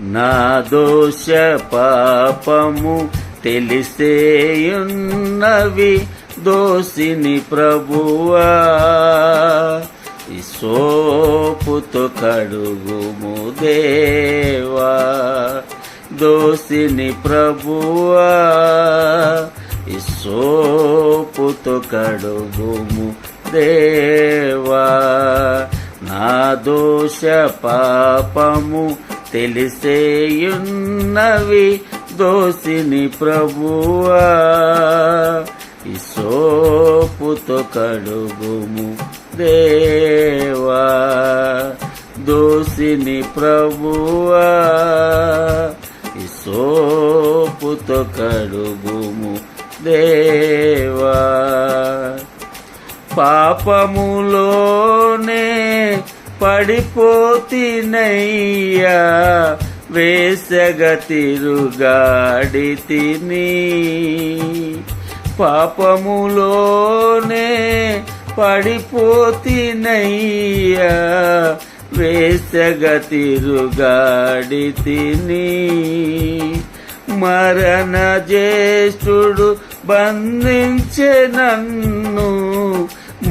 నా దోష పాపము తెలిసేయున్నవి దోసిని ప్రభువా. ఈ సోపుతో కడుగుము దేవా. దోసిని ప్రభువా. ఈ సోపుతో కడుగుము దేవా. నా దోష పా తెలిసేయున్నవి దోసిని ప్రభువా. ఇసోపుతో కడుగుము దేవా. దోసిని ప్రభువా. ఇసోపుతో కడుగుము దేవా. పాపములోనే పడిపోతినయ్యా వేసగ తిరుగాడి తిని పాపములోనే పడిపోతినయ్యా వేసగ తిరుగాడి తిని మరణ జ్యేష్ఠుడు బంధించే నన్ను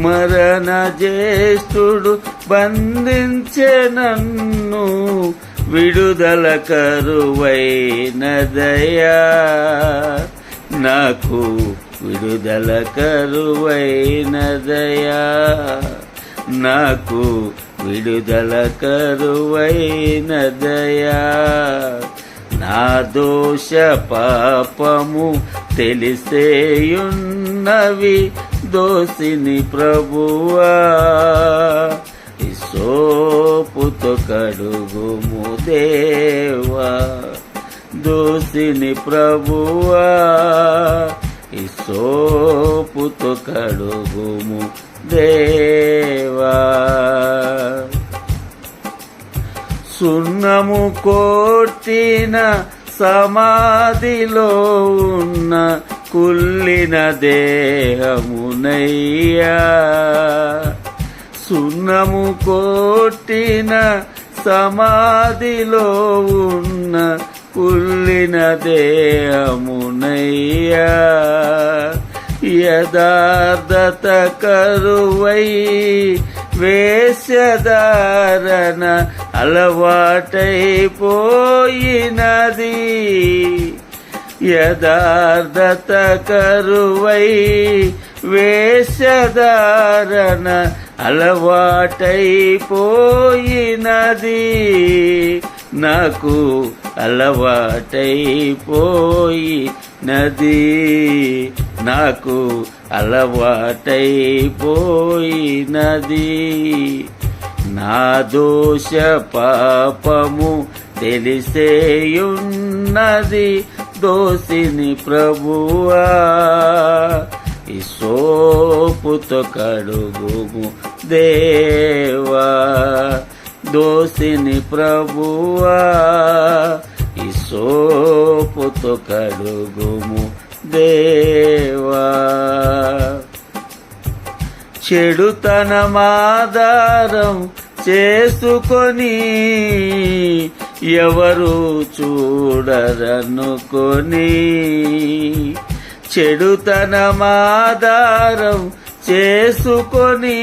మరణ జ్యేష్ఠుడు బంధించే నన్ను విడుదల కరువైనదయా నాకు విడుదల కరువైనదయా నాకు విడుదల కరువైనదయా నా దోష పాపము తెలిసేయున్నవి దోసిని ప్రభువా ఈ సోపుతో కడుగుము దేవా. దోసిని ప్రభువా ఈ సోపుతో కడుగుము దేవా. సున్నము కోటిన సమాధిలో ఉన్న కుల్లిన దేహమునయ్యా. సున్నము కొట్టిన సమాధిలో ఉన్న కుల్లిన దేహమునయ్యా. యథార్థత కరువై వేషధారణ అలవాటైపోయినది యథార్థత కరువై వేషధారణ అలవాటైపోయినది. నాకు అలవాటైపోయినది. నాకు అలవాటైపోయినది. నా దోష పాపము తెలిసేయున్నది. దోసిని ప్రభువా ఈ సోపుతో కడుగు దేవా. దోసిని ప్రభువా ఈ సోపుతో కడుగుము దేవా. చెడుతనమాధారం చేసుకొని ఎవరు చూడరనుకొని చెడుతనమాధారం చేసుకొని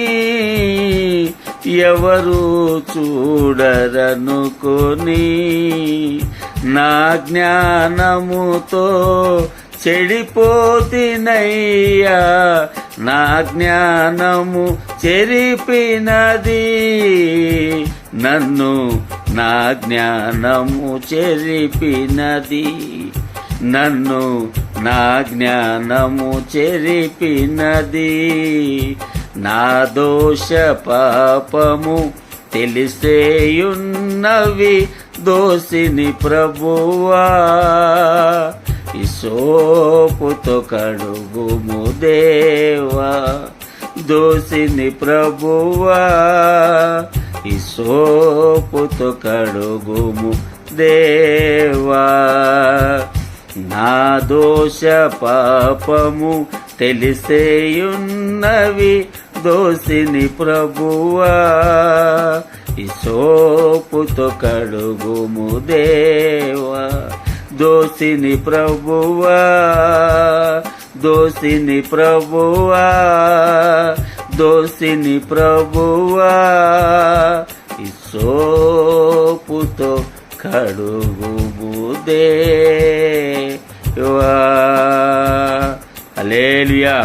ఎవరు చూడరనుకొని నా జ్ఞానముతో చెడిపోతినయ్యా నా జ్ఞానము చెరిపినది నన్ను నా జ్ఞానము చెరిపినది. నన్ను నా జ్ఞానము చెరిపినది. నా దోష పాపము తెలిసేయున్నవి దోసిని ప్రభువా. ఈ సోపుతో కడుగుము దేవా దోసిని ప్రభువా. ఈ సోపుతో కడుగుము దేవా. నా దోష పాపము తెలిసేయున్నవి దోసిని ప్రభువా. ఇసోపుతో కడుగుము దేవా. దోసిని ప్రభువా. దోసిని ప్రభువా. దోసిని ప్రభువా ఇసోపుతో కడుగుము దేవా హల్లెలూయా.